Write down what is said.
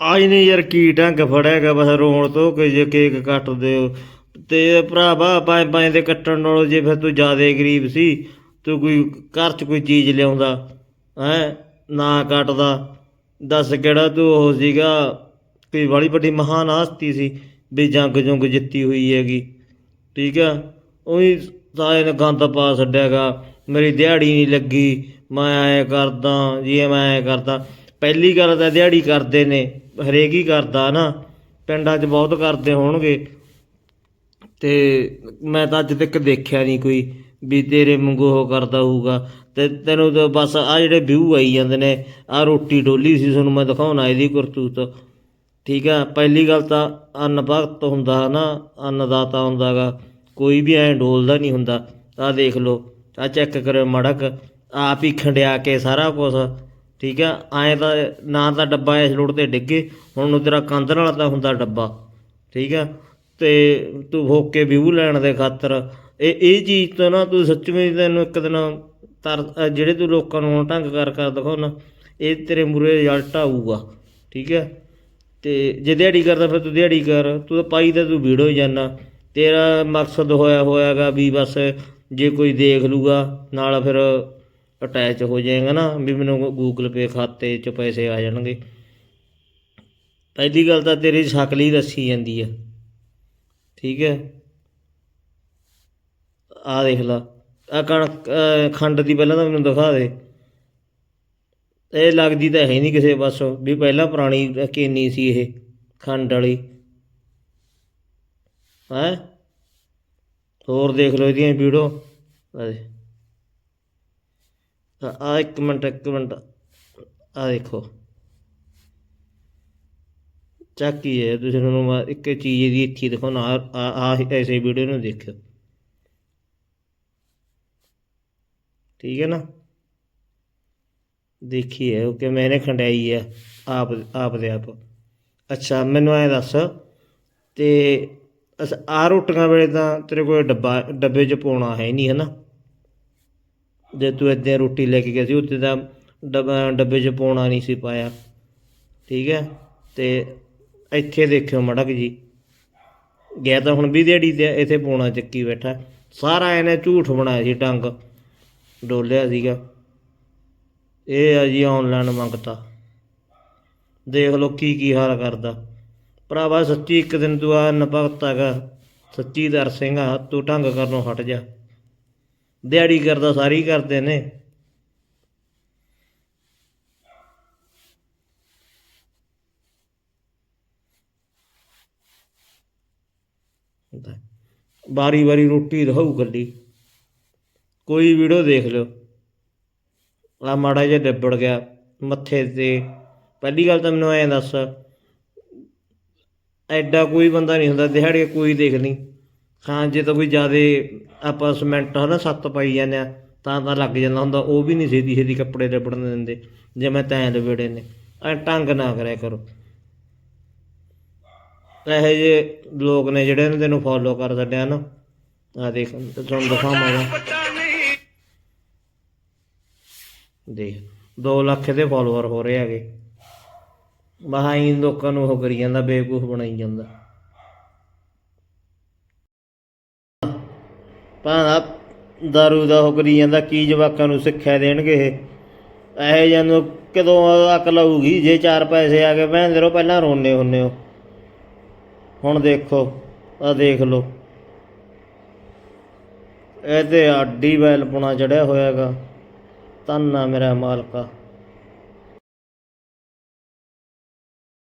ਆਈ ਨੇ ਯਾਰ ਕੀ ਢੰਗ ਫੜਿਆਗਾ ਬਸ ਰੋਣ ਤੋਂ ਕਿ ਜੇ ਕੇਕ ਕੱਟ ਦਿਓ। ਤੇ ਭਰਾਵਾ ਪੰਜ ਪੰਜ ਦੇ ਕੱਟਣ ਨਾਲੋਂ ਜੇ ਫਿਰ ਤੂੰ ਜ਼ਿਆਦਾ ਗਰੀਬ ਸੀ, ਤੂੰ ਕੋਈ ਘਰ 'ਚ ਕੋਈ ਚੀਜ਼ ਲਿਆਉਂਦਾ, ਹੈ, ਨਾ ਕੱਟਦਾ। ਦੱਸ ਕਿਹੜਾ ਤੂੰ ਉਹ ਸੀਗਾ, ਕੋਈ ਵਾਲੀ ਵੱਡੀ ਮਹਾਨ ਹਸਤੀ ਸੀ, ਵੀ ਜੰਗ ਜੁੰਗ ਜਿੱਤੀ ਹੋਈ ਹੈਗੀ। ਠੀਕ ਆ? ਉਹੀ ਸਾਲੇ ਨੇ ਗੰਦ ਪਾ ਛੱਡਿਆਗਾ, ਮੇਰੀ ਦਿਹਾੜੀ ਨਹੀਂ ਲੱਗੀ, ਮੈਂ ਐ ਕਰਦਾ, ਜੀ ਮੈਂ ਐ ਕਰਦਾ। ਪਹਿਲੀ ਗੱਲ ਤਾਂ ਦਿਹਾੜੀ ਕਰਦੇ ਨੇ। ਹਰੇਕ ਹੀ ਕਰਦਾ ਨਾ, ਪਿੰਡਾਂ 'ਚ ਬਹੁਤ ਕਰਦੇ ਹੋਣਗੇ। ਤੇ ਮੈਂ ਤਾਂ ਅੱਜ ਤੱਕ ਦੇਖਿਆ ਨਹੀਂ ਕੋਈ ਵੀ ਤੇਰੇ ਵਾਂਗੂ ਉਹ ਕਰਦਾ ਹੋਊਗਾ। ਤੇ ਤੈਨੂੰ ਤਾਂ ਬਸ ਆ ਜਿਹੜੇ ਵਿਊ ਆਈ ਜਾਂਦੇ ਨੇ, ਆ ਰੋਟੀ ਡੋਲੀ ਸੀ, ਤੁਹਾਨੂੰ ਮੈਂ ਦਿਖਾਉਣਾ ਇਹਦੀ ਕਰਤੂਤ। ਠੀਕ ਆ, ਪਹਿਲੀ ਗੱਲ ਤਾਂ ਅੰਨ ਭਗਤ ਹੁੰਦਾ ਨਾ, ਅੰਨਦਾਤਾ ਹੁੰਦਾਗਾ, ਕੋਈ ਵੀ ਐਂ ਡੋਲਦਾ ਨਹੀਂ ਹੁੰਦਾ। ਆ ਦੇਖ ਲਓ ਆ ਚੈੱਕ ਕਰਿਓ ਮੜਕ ਆਪ ਹੀ ਖੰਡਿਆ ਕੇ ਸਾਰਾ ਕੁਝ ਠੀਕ ਆ? ਐਂ ਤਾਂ ਨਾ ਤਾਂ ਡੱਬਾ ਇਸ ਲੋੜ ਤੇ ਡਿੱਗੇ, ਹੁਣ ਨੂੰ ਤੇਰਾ ਕੰਧ ਨਾਲ ਤਾਂ ਹੁੰਦਾ ਡੱਬਾ, ਠੀਕ ਆ? ਤੇ ਤੂੰ ਹੋ ਕੇ ਵਿਊ ਲੈਣ ਦੇ ਖਾਤਰ, ਇਹ ਇਹ ਚੀਜ਼ ਤੋਂ ਨਾ ਤੂੰ ਸੱਚਵੇਂ ਤੈਨੂੰ ਇੱਕ ਦਿਨ ਤਰ ਜਿਹੜੇ ਤੂੰ ਲੋਕਾਂ ਨੂੰ ਹੁਣ ਢੰਗ ਕਰ ਕਰ ਦਿਖਾਉਣਾ ਇਹ ਤੇਰੇ ਮੂਰੇ ਰਿਜ਼ਲਟ ਆਊਗਾ, ਠੀਕ ਹੈ ਤੇ ਜੇ ਦਿਹਾੜੀ ਕਰਦਾ ਫਿਰ ਤੂੰ ਦਿਹਾੜੀ ਕਰ, ਤੂੰ ਤਾਂ ਪਾਈ ਤਾਂ ਤੂੰ ਵੀੜੋ ਹੀ ਜਾਣਾ ਤੇਰਾ ਮਕਸਦ ਹੋਇਆ ਹੋਇਆਗਾ ਵੀ ਬਸ ਜੇ ਕੋਈ ਦੇਖ ਲੂਗਾ, ਨਾਲ ਫਿਰ ਅਟੈਚ ਹੋ ਜਾਏਗਾ ਨਾ ਵੀ ਮੈਨੂੰ ਗੂਗਲ ਪੇ ਖਾਤੇ 'ਚ ਪੈਸੇ ਆ ਜਾਣਗੇ। ਪਹਿਲੀ ਗੱਲ ਤਾਂ ਤੇਰੀ ਸ਼ਕਲ ਹੀ ਦੱਸੀ ਜਾਂਦੀ ਆ। ਠੀਕ ਹੈ? ਆ ਦੇਖ ਲਾ। ਆ ਕਣਕ ਖੰਡ ਦੀ ਪਹਿਲਾਂ ਤਾਂ ਮੈਨੂੰ ਦਿਖਾ ਦੇ। ਇਹ ਲੱਗਦੀ ਤਾਂ ਹੈ ਨਹੀਂ ਕਿਸੇ ਪਾਸੋਂ, ਵੀ ਪਹਿਲਾਂ ਪੁਰਾਣੀ ਕੇਨੀ ਸੀ ਇਹ ਖੰਡ ਵਾਲੀ। ਹੈ? ਹੋਰ ਦੇਖ ਲਓ ਇਹਦੀਆਂ ਵੀਡੀਓ। ਆ ਇੱਕ ਮਿੰਟ ਇੱਕ ਮਿੰਟ। ਆ ਦੇਖੋ। ਚੱਕੀ ਹੈ ਤੁਸੀਂ ਨੂੰ ਮੈਂ ਇੱਕ ਚੀਜ਼ ਦੀ ਇੱਥੇ ਦਿਖਾਉਣਾ ਆ ਆ ਐਸੇ ਵੀਡੀਓ ਨੂੰ ਦੇਖਿਓ। ਠੀਕ ਹੈ ਨਾ? ਦੇਖੀ ਹੈ, ਉਹ ਕਿ ਮੈਨੇ ਖੰਡਾਈ ਹੈ, ਆਪ ਆਪ ਦੇ ਆਪ। ਅੱਛਾ, ਮੈਨੂੰ ਐ ਦੱਸ, ਤੇ ਅਸ ਆ ਰੋਟੀਆਂ ਵੇਲੇ ਤਾਂ ਤੇਰੇ ਕੋਲ ਡੱਬਾ, ਡੱਬੇ 'ਚ ਪਾਉਣਾ ਹੈ ਨਹੀਂ, ਹੈ ਨਾ? ਜੇ ਤੂੰ ਇੱਦਾਂ ਰੋਟੀ ਲੈ ਕੇ ਗਿਆ ਸੀ ਉੱਤੇ ਤਾਂ ਡੱਬਾ, ਡੱਬੇ 'ਚ ਪਾਉਣਾ ਨਹੀਂ ਸੀ ਪਾਇਆ। ਠੀਕ ਹੈ? ਤੇ ਇੱਥੇ ਦੇਖਿਓ ਮੜਕ ਜੀ। ਗਿਆ ਤਾਂ ਹੁਣ ਵੀ ਦਿਹਾੜੀ ਤੇ ਇੱਥੇ ਪਾਉਣਾ ਚੱਕੀ ਬੈਠਾ। ਸਾਰਾ ਇਹਨੇ ਝੂਠ ਬਣਾਇਆ ਸੀ ਟੰਗ ਡੋਲਿਆ ਸੀਗਾ। ਇਹ ਆ ਜੀ ਆਨਲਾਈਨ ਮੰਗਤਾ। ਦੇਖ ਲਓ ਕੀ ਕੀ ਹਾਲ ਕਰਦਾ। ਭਰਾਵਾ ਸੱਚੀ ਇੱਕ ਦਿਨ ਤੂੰ ਆ ਨਪਗਤ ਹੈਗਾ। ਸੱਚੀ ਦਰ ਸਿੰਘ ਆ, ਤੂੰ ਢੰਗ ਕਰਨੋਂ ਹਟ ਜਾ। ਦਿਹਾੜੀ ਕਰਦਾ, ਸਾਰੀ ਕਰਦੇ ਨੇ। ਬਾਰੀ ਬਾਰੀ ਰੋਟੀ ਰਹੂ ਗੱਲੀ ਕੋਈ ਵੀਡੀਓ ਦੇਖ ਲਿਓ। ਆ ਮਾੜਾ ਜਿਹਾ ਡੱਬੜ ਗਿਆ ਮੱਥੇ ਤੇ। ਪਹਿਲੀ ਗੱਲ ਤਾਂ ਮੈਨੂੰ ਐਂ ਦੱਸ, ਐਡਾ ਕੋਈ ਬੰਦਾ ਨਹੀਂ ਹੁੰਦਾ, ਦਿਹਾੜੀ ਕੋਈ ਦੇਖ ਨਹੀਂ ਹਾਂ ਜੇ ਤਾਂ ਕੋਈ ਜ਼ਿਆਦਾ ਆਪਾਂ ਸਿਮੈਂਟ ਹਨਾ ਸੱਤ ਪਾਈ ਜਾਂਦੇ ਆ, ਤਾਂ ਤਾਂ ਲੱਗ ਜਾਂਦਾ ਹੁੰਦਾ, ਉਹ ਵੀ ਨਹੀਂ ਛੇਤੀ ਛੇਤੀ ਕੱਪੜੇ ਲੱਭਣ ਦਿੰਦੇ ਜਿਵੇਂ ਮੈਂ ਤੈਂ ਲਵੇੜੇ ਨੇ, ਐ ਢੰਗ ਨਾ ਕਰਿਆ ਕਰੋ। ਇਹੋ ਜਿਹੇ ਲੋਕ ਨੇ ਜਿਹੜੇ ਨੇ ਤੈਨੂੰ ਫੋਲੋ ਕਰ ਛੱਡਿਆ ਨਾ। ਆ ਦੇਖ, ਤੁਹਾਨੂੰ ਦਿਖਾਵਾਂਗਾ। ਦੇਖ 2 ਲੱਖ ਦੇ ਫੋਲੋਅਰ ਹੋ ਰਹੇ ਹੈਗੇ। ਮਹਾਈ ਲੋਕਾਂ ਨੂੰ ਉਹ ਕਰੀ ਜਾਂਦਾ, ਬੇਵਕੂਫ ਬਣਾਈ ਜਾਂਦਾ। ਭਾਣਾ ਦਾਰੂ ਦਾ ਉਹ ਕਰੀ ਜਾਂਦਾ, ਕੀ ਜਵਾਕਾਂ ਨੂੰ ਸਿੱਖਿਆ ਦੇਣਗੇ ਇਹ? ਇਹ ਜਾਨੂੰ ਕਦੋਂ ਅਕਲ ਆਊਗੀ ਜੇ ਚਾਰ ਪੈਸੇ ਆ ਗਏ, ਭੈਣ ਦੇਰੋ ਪਹਿਲਾਂ ਰੋਣੇ ਹੁੰਨੇ ਹੋ। ਹੁਣ ਦੇਖੋ ਆ ਦੇਖ ਲਓ। ਇਹ ਤੇ ਆਡੀ ਵੈਲ ਪੁਣਾ ਚੜਿਆ ਹੋਇਆਗਾ। ਧੰਨਾ ਮੇਰਾ ਮਾਲਕਾ।